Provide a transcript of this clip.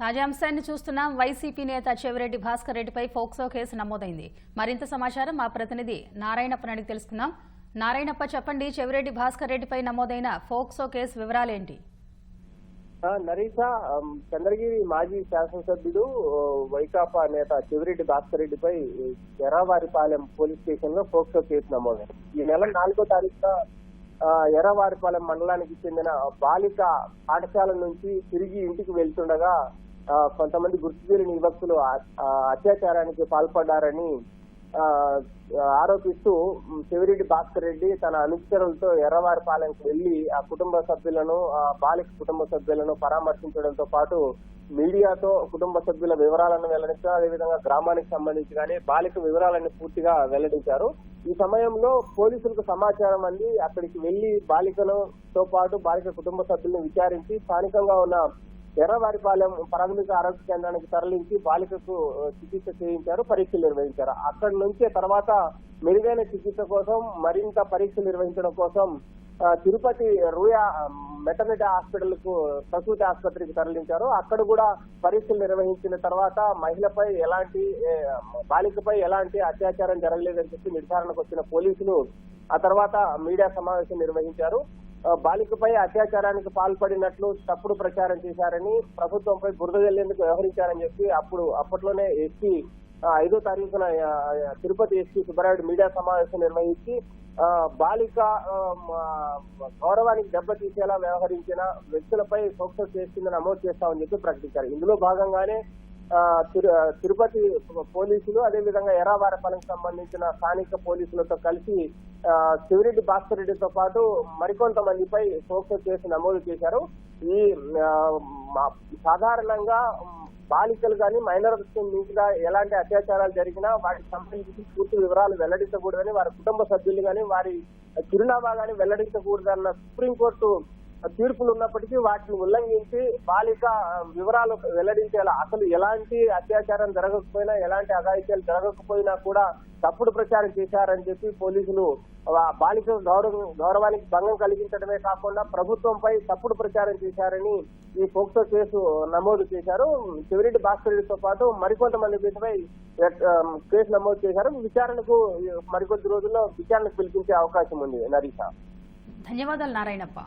తాజా అంశాన్ని చూస్తున్నాం. వైసీపీ నేత చెవిరెడ్డి భాస్కర్ రెడ్డిపై ఫోక్సో కేసు నమోదైంది. మరింత సమాచారం మా ప్రతినిధి నారాయణప్ప అడిగి తెలుసుకుందాం. నారాయణప్ప చెప్పండి చెవిరెడ్డి భాస్కర్ రెడ్డిపై నమోదైన ఫోక్సో కేసు వివరాలేంటి? ఆ, చంద్రగిరి మాజీ శాసనసభ్యుడు వైకాపా నేత చెవిరెడ్డి భాస్కర్ రెడ్డిపై ఎర్రవారిపాలెం పోలీస్ స్టేషన్లో ఫోక్సో కేసు నమోదైంది. ఈ నెల నాలుగో తారీఖున ఎర్రవారిపాలెం మండలానికి చెందిన బాలిక పాఠశాల నుంచి తిరిగి ఇంటికి వెళ్తుండగా కొంతమంది గుర్తు తెలియని యువకులు అత్యాచారానికి పాల్పడ్డారని ఆరోపిస్తూ మ్, చెవిరెడ్డి భాస్కర్ రెడ్డి తన అనుచరులతో ఎర్రవారిపాలెంకు వెళ్ళి ఆ కుటుంబ సభ్యులను ఆ బాలిక కుటుంబ సభ్యులను పరామర్శించడంతో పాటు మీడియాతో కుటుంబ సభ్యుల వివరాలను వెల్లడించారు. అదేవిధంగా గ్రామానికి సంబంధించి కానీ బాలిక వివరాలను పూర్తిగా వెల్లడించారు. ఈ సమయంలో పోలీసులకు సమాచారం అంది. అక్కడికి వెళ్ళి బాలికలతో పాటు బాలిక కుటుంబ సభ్యులను విచారించి స్థానికంగా ఉన్న ఎర్రవారిపాలెం ప్రాథమిక ఆరోగ్య కేంద్రానికి తరలించి బాలికకు చికిత్స చేయించారు పరీక్షలు నిర్వహించారు. అక్కడి నుంచే తర్వాత మెరుగైన చికిత్స కోసం మరింత పరీక్షలు నిర్వహించడం కోసం తిరుపతి రూయా మెటర్నిటీ హాస్పిటల్కు ప్రసూతి ఆసుపత్రికి తరలించారు. అక్కడ కూడా పరీక్షలు నిర్వహించిన తర్వాత మహిళపై ఎలాంటి బాలికపై ఎలాంటి అత్యాచారం జరగలేదని చెప్పి నిర్ధారణకు వచ్చిన పోలీసులు ఆ తర్వాత మీడియా సమావేశం నిర్వహించారు. బాలికపై అత్యాచారానికి పాల్పడినట్లు తప్పుడు ప్రచారం చేశారని ప్రభుత్వంపై బురద వెళ్ళేందుకు వ్యవహరించారని చెప్పి అప్పుడు అప్పట్లోనే ఎస్పీ ఐదో తారీఖున తిరుపతి ఎస్పీ సుబ్బరాయుడు మీడియా సమావేశం నిర్వహించి బాలిక గౌరవానికి దెబ్బతీసేలా వ్యవహరించిన వ్యక్తులపై ఫోక్సస్ కేసు నమోదు చేస్తామని చెప్పి ప్రకటించారు. ఇందులో భాగంగానే తిరుపతి తిరు- పోలీసులు పోలీసులు అదేవిధంగా ఎరావారపాలకు సంబంధించిన స్థానిక పోలీసులతో కలిసి శివిరెడ్డి భాస్కర్ రెడ్డితో పాటు మరికొంతమందిపై పోక్సో కేసు నమోదు చేశారు. ఈ మా- సాధారణంగా బాలికలు కానీ మైనర్స్ మీద ఎలాంటి అత్యాచారాలు జరిగినా వాటికి సంబంధించి పూర్తి వివరాలు వెల్లడించకూడదని వారి కుటుంబ సభ్యులు కానీ వారి చిరునామా కానీ వెల్లడించకూడదన్న సుప్రీంకోర్టు తీర్పులు ఉన్నప్పటికీ వాటిని ఉల్లంఘించి బాలిక వివరాలు వెల్లడించేలా అసలు ఎలాంటి అత్యాచారం జరగకపోయినా ఎలాంటి అఘాయిత్యాలు జరగకపోయినా కూడా తప్పుడు ప్రచారం చేశారని చెప్పి పోలీసులు బాలిక గౌరవం గౌరవానికి భంగం కలిగించడమే కాకుండా ప్రభుత్వంపై తప్పుడు ప్రచారం చేశారని ఈ పోక్సో కేసు నమోదు చేశారు. శివరెడ్డి భాస్కర్ రెడ్డితో పాటు మరికొంతమంది మీదపై కేసు నమోదు చేశారు. విచారణకు మరికొద్ది రోజుల్లో విచారణకు పిలిపించే అవకాశం ఉంది నరీషా. ధన్యవాదాలు నారాయణప్ప.